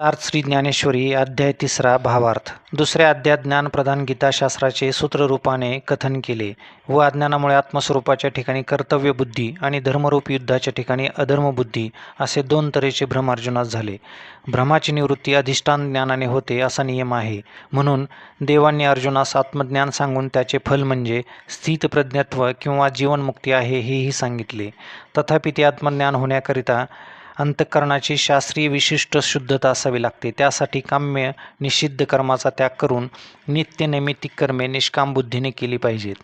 अर्थ श्री ज्ञानेश्वरी अध्याय तिसरा भावार्थ. दुसऱ्या अध्यायात ज्ञानप्रधान गीताशास्त्राचे सूत्ररूपाने कथन केले व अज्ञानामुळे आत्मस्वरूपाच्या ठिकाणी कर्तव्यबुद्धी आणि धर्मरूप युद्धाच्या ठिकाणी अधर्मबुद्धी असे दोन तऱ्हेचे भ्रम अर्जुनात झाले. भ्रमाची निवृत्ती अधिष्ठान ज्ञानाने होते असा नियम आहे. म्हणून देवांनी अर्जुनास आत्मज्ञान सांगून त्याचे फल म्हणजे स्थितप्रज्ञत्व किंवा जीवनमुक्ती आहे हेही सांगितले. तथापि ते आत्मज्ञान होण्याकरिता अंतःकरणाची शास्त्रीय विशिष्ट शुद्धता असावी लागते. त्यासाठी काम्य निषिद्ध कर्माचा त्याग करून नित्य नैमित्तिक कर्मे निष्काम बुद्धीने केली पाहिजेत.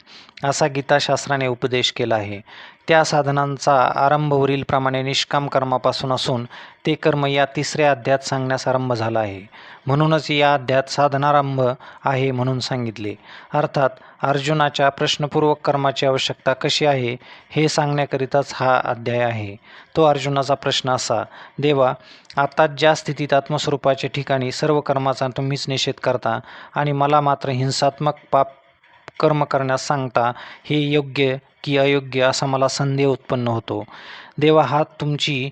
असा गीताशास्त्राने उपदेश केला आहे. त्या साधनांचा आरंभ वरीलप्रमाणे निष्काम कर्मापासून असून ते कर्म या तिसऱ्या अध्यायात सांगण्यास आरंभ झाला आहे. म्हणूनच या अध्यायात साधनारंभ आहे म्हणून सांगितले. अर्थात अर्जुनाच्या प्रश्नपूर्वक कर्माची आवश्यकता कशी आहे हे सांगण्याकरिताच हा अध्याय आहे. तो अर्जुनाचा प्रश्न असा देवा आता ज्या स्थितीत आत्मस्वरूपाच्या ठिकाणी सर्व कर्माचा तुम्हीच निषेध करता आणि मला मात्र हिंसात्मक पाप कर्म करण्यास सांगता हे योग्य की अयोग्य असा मला संदेह उत्पन्न होतो. देवा हा तुमची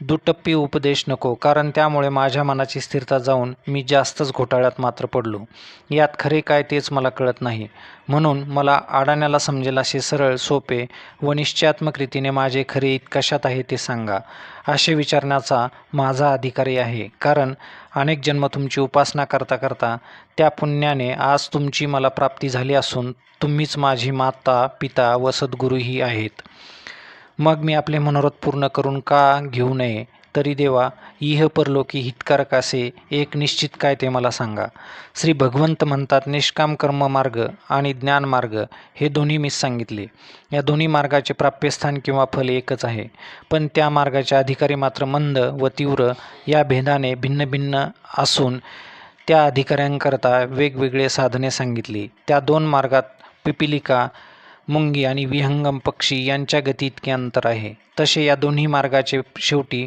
दुटप्पी उपदेश नको कारण त्यामुळे माझ्या मनाची स्थिरता जाऊन मी जास्तच घोटाळ्यात मात्र पडलो. यात खरे काय तेच मला कळत नाही. म्हणून मला अडाण्याला समजेल असे सरळ सोपे व निश्चयात्मक रीतीने माझे खरे कशात आहे ते सांगा. असे विचारण्याचा माझा अधिकारी आहे. कारण अनेक जन्म तुमची उपासना करता करता त्या पुण्याने आज तुमची मला प्राप्ती झाली असून तुम्हीच माझी माता पिता व सद्गुरूही आहेत. मग मी आपले मनोरथ पूर्ण करून का घेऊ नये? तरी देवा इह परलोकी हितकारक असे एक निश्चित काय ते मला सांगा. श्री भगवंत म्हणतात निष्काम कर्म मार्ग आणि ज्ञान मार्ग हे दोन्ही मीच सांगितले. या दोन्ही मार्गाचे प्राप्यस्थान किंवा फल एकच आहे. पण त्या मार्गाचे अधिकारी मात्र मंद व तीव्र या भेदाने भिन्न भिन्न असून त्या अधिकाऱ्यांकरता वेगवेगळे साधने सांगितली. त्या दोन मार्गात पिपिलिका मुंगी आणि विहंगम पक्षी यांच्या गती इतके अंतर आहे. तसे या दोन्ही मार्गाचे शेवटी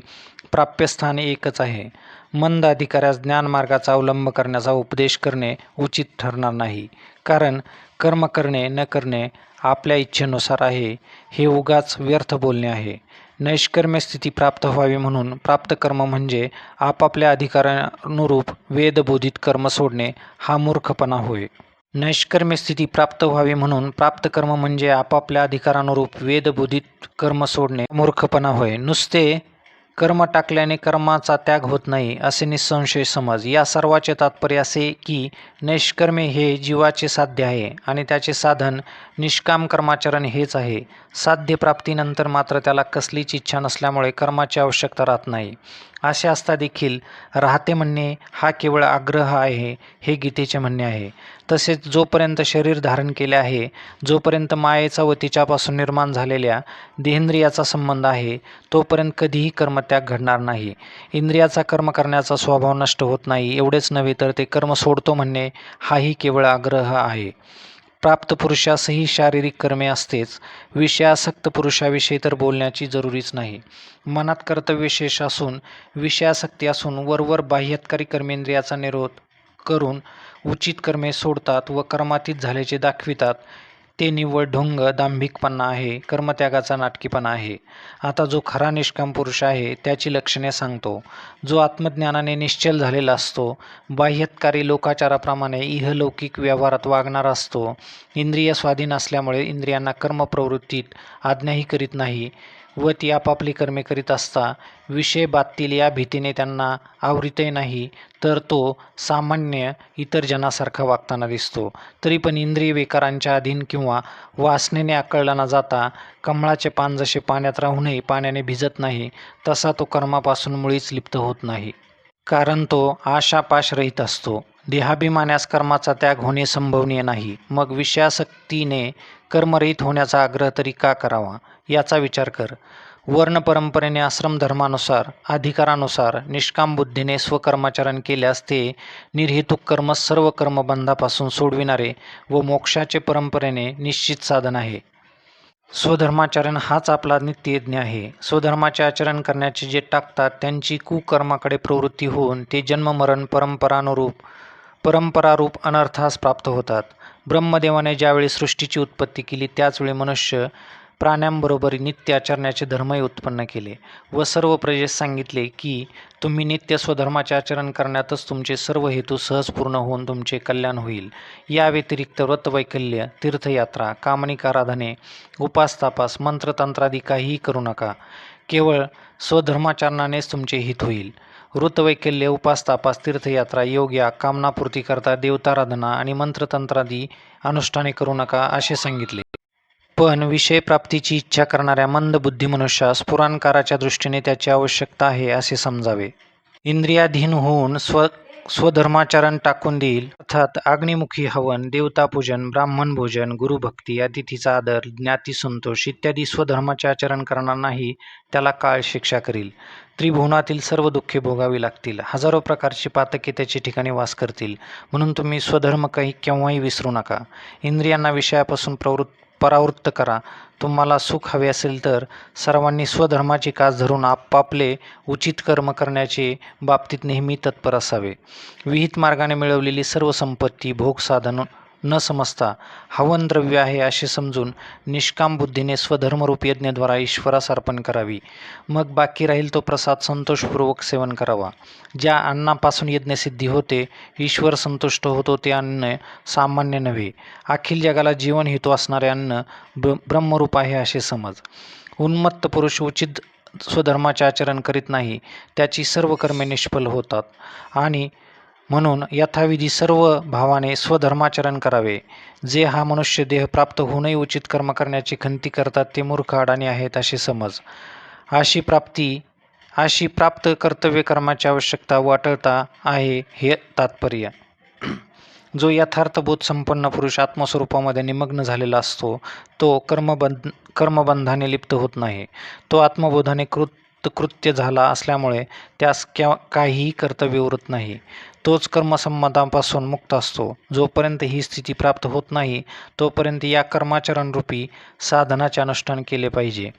प्राप्यस्थान एकच आहे. मंद अधिकाऱ्यास ज्ञानमार्गाचा अवलंब करण्याचा उपदेश करणे उचित ठरणार नाही. कारण कर्म करणे न करणे आपल्या इच्छेनुसार आहे. हे उगाच व्यर्थ बोलणे आहे. नैष्कर्म्य स्थिती प्राप्त व्हावी म्हणून प्राप्त कर्म म्हणजे आपापल्या अधिकारानुरूप वेदबोधित कर्म सोडणे हा मूर्खपणा होय. नैष्कर्म्य स्थिती प्राप्त व्हावी म्हणून प्राप्त कर्म म्हणजे आपापल्या अधिकारानुरूप वेदबोधित कर्म सोडणे मूर्खपणा होय. नुसते कर्म टाकल्याने कर्माचा त्याग होत नाही असे निसंशय समज. या सर्वाचे तात्पर्य असे की नैष्कर्मे हे जीवाचे साध्य आहे आणि त्याचे साधन निष्काम कर्माचरण हेच आहे. साध्य प्राप्तीनंतर मात्र त्याला कसलीच इच्छा नसल्यामुळे कर्माची आवश्यकता राहत नाही. असे असता देखील राहते म्हणणे हा केवळ आग्रह आहे हे गीतेचे म्हणणे आहे. तसेच जोपर्यंत शरीर धारण केले आहे जोपर्यंत मायेचा व तिच्यापासून निर्माण झालेल्या देहेंद्रियाचा संबंध आहे तोपर्यंत कधीही कर्मत्याग घडणार नाही. इंद्रियाचा कर्म करण्याचा स्वभाव नष्ट होत नाही एवढेच नव्हे तर ते कर्म सोडतो म्हणणे हाही केवळ आग्रह आहे. प्राप्त पुरुषासही शारीरिक कर्मे असतेच विषयासक्त पुरुषाविषयी तर बोलण्याची जरुरीच नाही. मनात कर्तव्यशेष असून विषयासक्ती असून वरवर बाह्यत्कारी कर्मेंद्रियाचा निरोध करून उचित कर्मे सोडतात व कर्मातीत झाल्याचे दाखवितात. ते निव्वळ ढोंग दांभिकपणा आहे कर्मत्यागाचा नाटकीपणा आहे. आता जो खरा निष्काम पुरुष आहे त्याची लक्षणे सांगतो. जो आत्मज्ञानाने निश्चल झालेला असतो बाह्यत्कारी लोकाचाराप्रमाणे इहलौकिक व्यवहारात वागणारा असतो. इंद्रिय स्वाधीन असल्यामुळे इंद्रियांना कर्मप्रवृत्तीत आज्ञाही करीत नाही. व ती आपापली कर्मे करीत असता विषय बाततील या भीतीने त्यांना आवृतही नाही तर तो सामान्य इतर जनासारखा वागताना दिसतो. तरी पण इंद्रिय विकारांच्या अधीन किंवा वासनेने आकळला न जाता कमळाचे पान जसे पाण्यात राहूनही पाण्याने भिजत नाही तसा तो कर्मापासून मुळीच लिप्त होत नाही. कारण तो आशापाशरहित असतो. देहाभिमान्यास कर्माचा त्याग होणे संभवनीय नाही. मग विषयासक्तीने कर्मरहित होण्याचा आग्रह तरी का करावा? याचा विचार कर. वर्ण परंपरेने आश्रमधर्मानुसार अधिकारानुसार निष्काम बुद्धीने स्वकर्माचरण केल्यास ते निर्हेतुक कर्म सर्व कर्मबंधापासून सोडविणारे व मोक्षाचे परंपरेने निश्चित साधन आहे. स्वधर्माचरण हाच आपला नित्ययज्ञ आहे. स्वधर्माचे आचरण करण्याचे जे टाकतात त्यांची कुकर्माकडे प्रवृत्ती होऊन ते जन्ममरण परंपरानुरूप परंपरारूप अनर्थास प्राप्त होतात. ब्रह्मदेवाने ज्यावेळी सृष्टीची उत्पत्ती केली त्याचवेळी मनुष्य प्राण्यांबरोबर नित्य आचरण्याचे धर्मही उत्पन्न केले व सर्व प्रजेस सांगितले की तुम्ही नित्य स्वधर्माचे आचरण करण्यातच तुमचे सर्व हेतू सहज पूर्ण होऊन तुमचे कल्याण होईल. या व्यतिरिक्त व्रतवैकल्य तीर्थयात्रा कामनिक आराधने उपासतापास मंत्रतंत्रादी काहीही करू नका. केवळ स्वधर्माचरणानेच तुमचे हित होईल. वृतवैकल्य उपासतापास तीर्थयात्रा योग या कामनापूर्तीकरता देवताराधना आणि मंत्रतंत्रादी अनुष्ठाने करू नका असे सांगितले. पण विषयप्राप्तीची इच्छा करणाऱ्या मंद बुद्धी मनुष्यास पुराणकाराच्या दृष्टीने त्याची आवश्यकता आहे असे समजावे. इंद्रियाधीन होऊन स्व स्वधर्माचरण टाकून देईल अर्थात अग्निमुखी हवन देवतापूजन ब्राह्मण भोजन गुरुभक्ती अतिथीचा आदर ज्ञाती संतोष इत्यादी स्वधर्माचे आचरण करणार नाही त्याला काळ शिक्षा करील. त्रिभुवनातील सर्व दुःखे भोगावी लागतील हजारो प्रकारची पातके त्याची ठिकाणी वास करतील म्हणून तुम्ही स्वधर्म काही केव्हाही विसरू नका. इंद्रियांना विषयापासून प्रवृत्त परावृत्त करा. तुम्हाला सुख हवे असेल तर सर्वांनी स्वधर्माची कास धरून आपापले उचित कर्म करण्याचे बाबतीत नेहमी तत्पर असावे. विहित मार्गाने मिळवलेली सर्व संपत्ती भोग साधन न समजता हवन द्रव्य आहे असे समजून निष्काम बुद्धीने स्वधर्मरूप यज्ञद्वारा ईश्वरास अर्पण करावी. मग बाकी राहील तो प्रसाद संतोषपूर्वक सेवन करावा. ज्या अन्नापासून यज्ञसिद्धी होते ईश्वर संतुष्ट होतो ते अन्न सामान्य नव्हे. अखिल जगाला जीवन हेतू असणारे अन्न ब्र ब्रह्मरूप आहे असे समज. उन्मत्त पुरुष उचित स्वधर्माचे आचरण करीत नाही त्याची सर्व कर्मे निष्फल होतात. आणि म्हणून यथाविधी सर्व भावाने स्वधर्माचरण करावे. जे हा मनुष्य देह प्राप्त होऊनही उचित कर्म करण्याची खंती करतात ते मूर्ख अडाणी आहेत असे समज. अशी प्राप्ती अशी प्राप्त कर्तव्य कर्माची आवश्यकता वाटळता आहे हे तात्पर्य. जो यथार्थबोध संपन्न पुरुष आत्मस्वरूपामध्ये निमग्न झालेला असतो तो कर्मबंध कर्मबंधाने लिप्त होत नाही. तो आत्मबोधाने कृत कृत्य झाला असल्यामुळे त्यास क्या काहीही कर्तव्य उरत नाही. तोच कर्मसंबंधापासून मुक्त असतो. जोपर्यंत ही स्थिती प्राप्त होत नाही तोपर्यंत या कर्माचरणरूपी साधनाचे अनुष्ठान केले पाहिजे.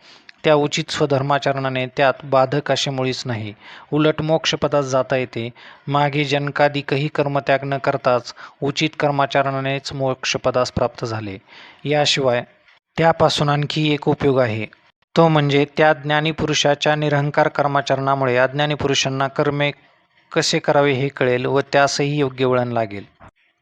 त्या उचित स्वधर्माचरणाने त्यात बाधक असे मुळीच नाही. उलट मोक्षपदात जाता येते. मागे जनकादिकही कर्मत्याग न करताच उचित कर्माचरणानेच मोक्षपदास प्राप्त झाले. याशिवाय त्यापासून आणखी एक उपयोग आहे. तो म्हणजे त्या ज्ञानी पुरुषाच्या निरहंकार कर्माचरणामुळे अज्ञानी पुरुषांना कर्मे कसे करावे हे कळेल व त्यासही योग्य वळण लागेल.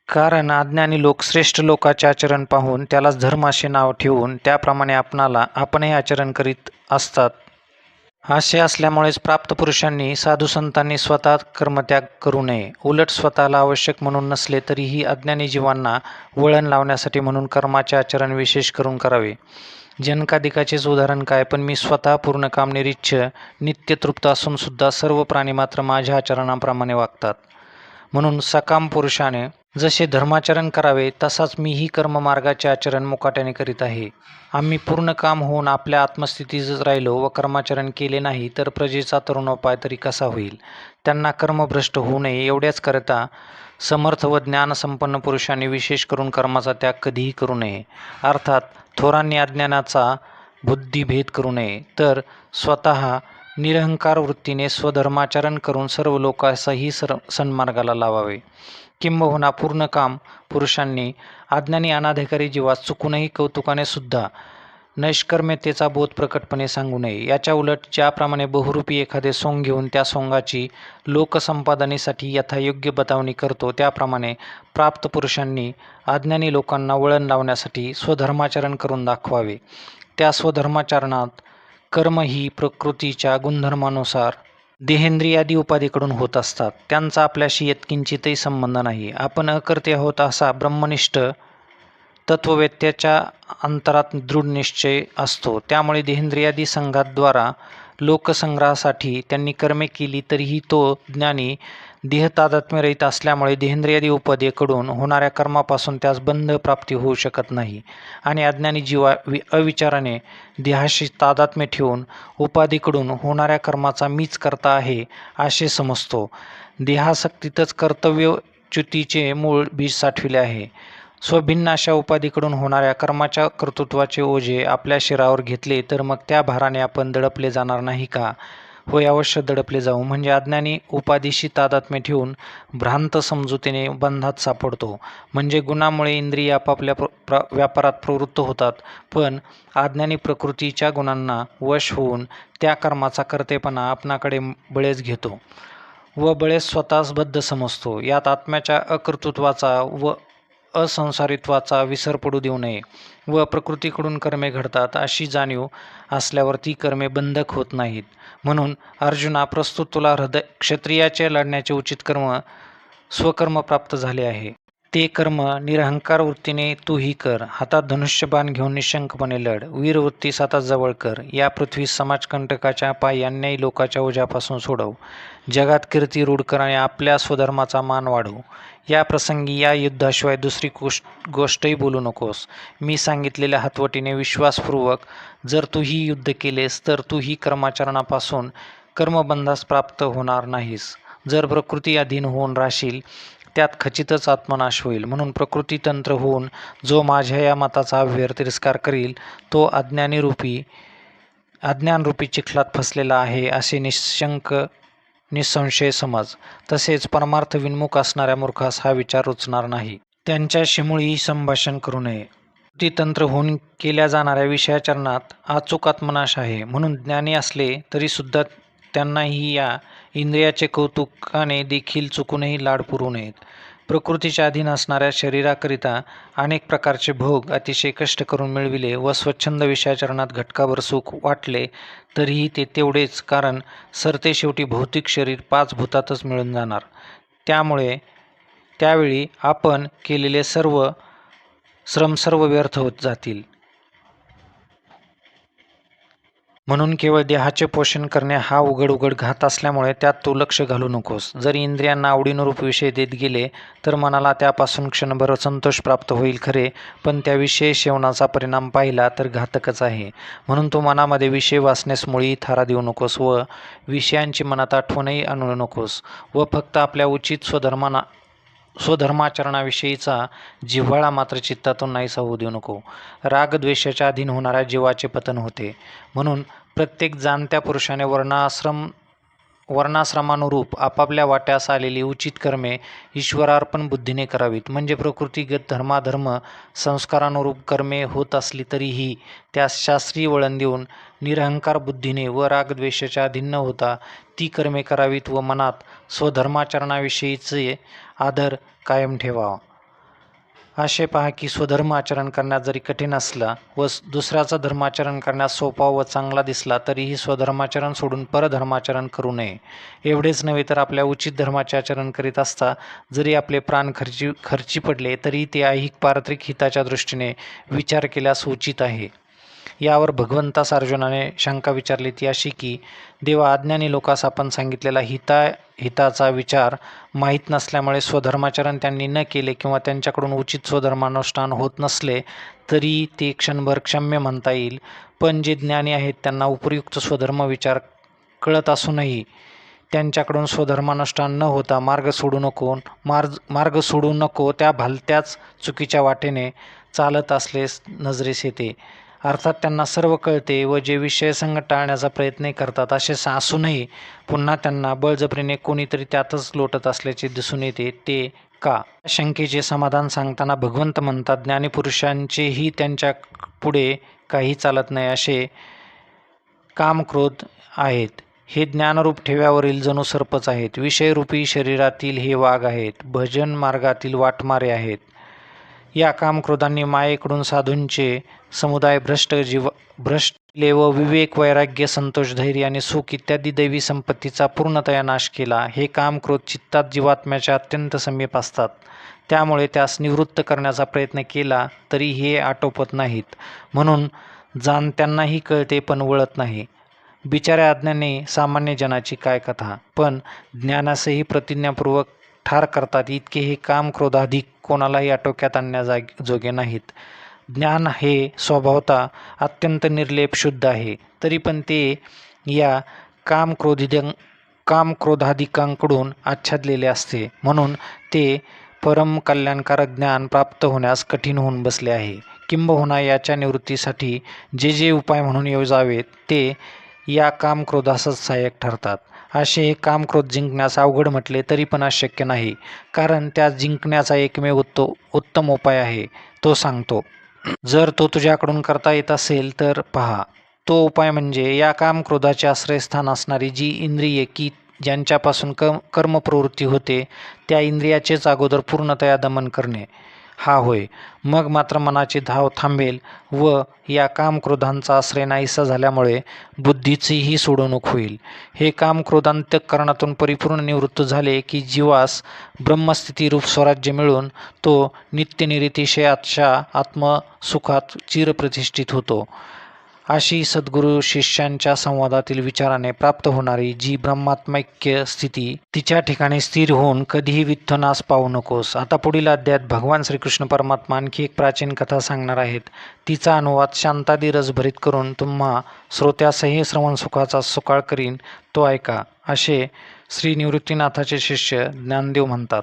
कारण अज्ञानी लोक श्रेष्ठ लोकाचे आचरण पाहून त्यालाच धर्म असे नाव ठेवून त्याप्रमाणे आपणाला आपणही आचरण करीत असतात. असे असल्यामुळेच प्राप्त पुरुषांनी साधू संतांनी स्वतः कर्मत्याग करू नये. उलट स्वतःला आवश्यक म्हणून नसले तरीही अज्ञानी जीवांना वळण लावण्यासाठी म्हणून कर्माचे आचरण विशेष करून करावे. जनकाधिकाचेच उदाहरण काय? पण मी स्वतः पूर्ण काम निरीच्छ नित्यतृप्त असूनसुद्धा सर्व प्राणी मात्र माझ्या आचरणाप्रमाणे वागतात. म्हणून सकाम पुरुषाने जसे धर्माचरण करावे तसाच मीही कर्ममार्गाचे आचरण मुकाट्याने करीत आहे. आम्ही पूर्ण काम होऊन आपल्या आत्मस्थितीतच राहिलो व कर्माचरण केले नाही तर प्रजेचा तरुणोपाय तरी कसा होईल? त्यांना कर्मभ्रष्ट होऊ नये एवढ्याच करता समर्थ व ज्ञानसंपन्न पुरुषांनी विशेष करून कर्माचा त्याग कधीही करू नये. अर्थात थोरांनी अज्ञानाचा बुद्धिभेद करू नये तर स्वतः निरहंकार वृत्तीने स्वधर्माचरण करून सर्व लोकांसही सर सन्मार्गाला लावावे. किंबहुना पूर्ण काम पुरुषांनी अज्ञानी अनाधिकारी जीवात चुकूनही कौतुकाने सुद्धा नैष्कर्म्यतेचा बोध प्रकटपणे सांगू नये. याच्या उलट ज्याप्रमाणे बहुरूपी एखादे सोंग घेऊन त्या सोंगाची लोकसंपादनेसाठी यथायोग्य बतावणी करतो त्याप्रमाणे प्राप्त पुरुषांनी अज्ञानी लोकांना वळण लावण्यासाठी स्वधर्माचरण करून दाखवावे. त्या स्वधर्माचरणात कर्म ही प्रकृतीच्या गुणधर्मानुसार देहेंद्रियादी उपाधीकडून होत असतात. त्यांचा आपल्याशी यत्किंचितही संबंध नाही. आपण अकर्ते आहोत असा ब्रह्मनिष्ठ तत्ववेत्याच्या अंतरात दृढ निश्चय असतो. त्यामुळे देहेंद्रियादी संघाद्वारा लोकसंग्रहासाठी त्यांनी कर्मे केली तरीही तो ज्ञानी देहतादात्म्यरहित असल्यामुळे देहेंद्रियादी उपाधीकडून होणाऱ्या कर्मापासून त्यास बंध प्राप्ती होऊ शकत नाही आणि अज्ञानी जीवा वि अविचाराने देहाशी तादात्म्य ठेवून उपाधीकडून होणाऱ्या कर्माचा मीच करता आहे असे समजतो. देहासक्तीतच कर्तव्यच्युतीचे मूळ बीज साठविले आहे. स्वभिन्न अशा उपाधीकडून होणाऱ्या कर्माच्या कर्तृत्वाचे ओझे आपल्या शिरावर घेतले तर मग त्या भाराने आपण दडपले जाणार नाही का? होय अवश्य दडपले जाऊ. म्हणजे अज्ञानी उपाधीशी तादात्म्य ठेवून भ्रांत समजुतीने बंधात सापडतो. म्हणजे गुणामुळे इंद्रिय आपापल्या प्र प्र व्यापारात प्रवृत्त होतात. पण अज्ञानी प्रकृतीच्या गुणांना वश होऊन त्या कर्माचा कर्तेपणा आपणाकडे बळेच घेतो व बळेच स्वतःस बद्ध समजतो. यात आत्म्याच्या अकर्तृत्वाचा व असंसारित्वाचा विसर पडू देऊ नये व प्रकृतीकडून कर्मे घडतात अशी जाणीव असल्यावर ती कर्मे बंधक होत नाहीत. म्हणून अर्जुना प्रस्तुत तुला हृदय क्षत्रियाचे लढण्याचे उचित कर्म स्वकर्म प्राप्त झाले आहे. ते कर्म निरहंकार वृत्तीने तूही कर. हातात धनुष्यबाण घेऊन निशंकपणे लढ. वीरवृत्तीस आता जवळ कर. या पृथ्वी समाजकंटकाच्या पायी अन्यायी लोकाच्या ओझ्यापासून सोडव. जगात कीर्ती रूढ कर आणि आपल्या स्वधर्माचा मान वाढव. या प्रसंगी या युद्धाशिवाय दुसरी गोष्ट गोष्टही बोलू नकोस. मी सांगितलेल्या हातवटीने विश्वासपूर्वक जर तूही युद्ध केलेस तर तूही कर्माचरणापासून कर्मबंधास प्राप्त होणार नाहीस. जर प्रकृती अधीन होऊन राहशील त्यात खचितच आत्मनाश होईल. म्हणून प्रकृतीतंत्र होऊन जो माझ्या या मताचा अव्यर तिरस्कार करील तो अज्ञानीरूपी अज्ञानरूपी चिखलात फसलेला आहे असे निशंक निसंशय समज तसेच परमार्थ विन्मुख असणाऱ्या मूर्खास हा विचार रुचणार नाही. त्यांच्याशी मुळी संभाषण करू नये. ती तंत्र होऊन केल्या जाणाऱ्या विषयाचरणात अचूक आत्मनाश आहे. म्हणून ज्ञानी असले तरीसुद्धा त्यांनाही या इंद्रियाचे कौतुकाने देखील चुकूनही लाड पुरू नयेत. प्रकृतीच्या अधीन असणाऱ्या शरीराकरिता अनेक प्रकारचे भोग अतिशय कष्ट करून मिळविले व स्वच्छंद विषयाचरणात घटकाभर सुख वाटले तरीही ते तेवढेच कारण सरते शेवटी भौतिक शरीर पाच भूतातच मिळून जाणार. त्यामुळे त्यावेळी आपण केलेले सर्व श्रम सर्व व्यर्थ होत जातील. म्हणून केवळ देहाचे पोषण करणे हा उघड उघड घात असल्यामुळे त्यात तू लक्ष घालू नकोस. जर इंद्रियांना आवडीनुरूप विषय देत गेले तर मनाला त्यापासून क्षणभर संतोष प्राप्त होईल खरे पण त्या विषय सेवनाचा परिणाम पाहिला तर घातकच आहे. म्हणून तू मनामध्ये विषय वाचण्यास मुळी थारा देऊ नकोस व विषयांची मनात आठवणही आणू नकोस व फक्त आपल्या उचित स्वधर्माना स्वधर्माचरणाविषयीचा जिव्हाळा मात्र चित्तातून नाहीसा होऊ देऊ नको. रागद्वेषाच्या अधीन होणाऱ्या जीवाचे पतन होते. म्हणून प्रत्येक जाणत्या पुरुषाने वर्णाश्रम वर्णाश्रमानुरूप आपापल्या वाट्यास आलेली उचित कर्मे ईश्वरार्पण बुद्धीने करावीत. म्हणजे प्रकृतीगत धर्माधर्म संस्कारानुरूप कर्मे होत असली तरीही त्यास शास्त्रीय वळण देऊन निरहंकार बुद्धीने व रागद्वेषाच्या अधीन न होता ती कर्मे करावीत व मनात स्वधर्माचरणाविषयीचे आदर कायम ठेवावा. असे पहा की स्वधर्म आचरण करण्यात जरी कठीण असला व दुसऱ्याचा धर्माचरण करण्यास सोपा व चांगला दिसला तरीही स्वधर्माचरण सोडून परधर्माचरण करू नये. एवढेच नव्हे तर आपल्या उचित धर्माचे आचरण करीत असता जरी आपले प्राण खर्ची खर्ची पडले तरी ते ऐहिक पारत्रिक हिताच्या दृष्टीने विचार केल्यास उचित आहे. यावर भगवंतास अर्जुनाने शंका विचारली. ती अशी की देवा अज्ञानी लोकास आपण सांगितलेला हिता हिताचा विचार माहीत नसल्यामुळे स्वधर्माचरण त्यांनी न केले किंवा त्यांच्याकडून उचित स्वधर्मानुष्ठान होत नसले तरी ते क्षणभर क्षम्य म्हणता येईल. पण जे ज्ञानी आहेत त्यांना उपयुक्त स्वधर्म विचार कळत असूनही त्यांच्याकडून स्वधर्मानुष्ठान न होता मार्ग सोडू नको मार्ग मार्ग सोडू नको त्या भलत्याच चुकीच्या वाटेने चालत असलेस नजरेस येते. अर्थात त्यांना सर्व कळते व जे विषय संघ टाळण्याचा प्रयत्न करतात असे असूनही पुन्हा त्यांना बळजबरीने कोणीतरी त्यातच लोटत असल्याचे दिसून येते. ते का? शंकेचे समाधान सांगताना भगवंत म्हणतात ज्ञानीपुरुषांचेही त्यांच्या पुढे काही चालत नाही असे कामक्रोध आहेत. हे ज्ञानरूप ठेव्यावरील जणू सर्पच आहेत. विषयरूपी शरीरातील हे वाघ आहेत. भजन मार्गातील वाटमारे आहेत. या कामक्रोधांनी मायेकडून साधूंचे समुदाय भ्रष्ट जीव भ्रष्टले व विवेक वैराग्य संतोष धैर्य आणि सुख इत्यादी दैवी संपत्तीचा पूर्णतया नाश केला. हे काम क्रोध चित्तात जीवात्म्याच्या अत्यंत समीप असतात. त्यामुळे त्यास निवृत्त करण्याचा प्रयत्न केला तरी हे आटोपत नाहीत. म्हणून जाणत्यांनाही कळते पण वळत नाही. बिचाऱ्या आज्ञाने सामान्य जनाची काय कथा? पण ज्ञानासही प्रतिज्ञापूर्वक ठार करतात. इतके हे काम क्रोधाधिक कोणालाही आटोक्यात आणण्या जोगे नाहीत. ज्ञान हे स्वभावता अत्यंत निर्लेप शुद्ध आहे. तरी पण ते या काम क्रोधिदं काम क्रोधाधिकांकडून आच्छादलेले असते. म्हणून ते परम कल्याणकारक ज्ञान प्राप्त होण्यास कठीण होऊन बसले आहे. किंबहुना याच्या निवृत्तीसाठी जे जे उपाय म्हणून योजावेत ते या काम क्रोधासच सहाय्यक ठरतात. असे हे कामक्रोध जिंकण्यास अवघड म्हटले तरी पण अशक्य नाही. कारण त्या जिंकण्याचा एकमेव उत्तो उत्तम उपाय आहे तो सांगतो. जर तो तुझ्याकडून करता येत असेल तर पहा. तो उपाय म्हणजे या कामक्रोधाचे आश्रयस्थान असणारी जी इंद्रिये की ज्यांच्यापासून कर्म कर्मप्रवृत्ती होते त्या इंद्रियाचेच अगोदर पूर्णतया दमन करणे. हा होय. मग मात्र मनाची धाव थांबेल व या कामक्रोधांचा आश्रय नाहीसा झाल्यामुळे बुद्धीचीही सोडवणूक होईल. हे कामक्रोधांतकरणातून परिपूर्ण निवृत्त झाले की जीवास ब्रह्मस्थितीरूप स्वराज्य मिळून तो नित्यनिरितिशयाच्या आत्मसुखात चिरप्रतिष्ठित होतो. अशी सद्गुरू शिष्यांच्या संवादातील विचाराने प्राप्त होणारी जी ब्रह्मात्मैक्य स्थिती तिच्या ठिकाणी स्थिर होऊन कधीही विथ्थनास पाहू नकोस. आता पुढील अध्यायात भगवान श्रीकृष्ण परमात्मा आणखी एक प्राचीन कथा सांगणार आहेत. तिचा अनुवाद शांतादी रसभरीत करून तुम्हा श्रोत्यासही श्रवण सुखाचा सुकाळ करीन तो ऐका. असे श्री निवृत्तीनाथाचे शिष्य ज्ञानदेव म्हणतात.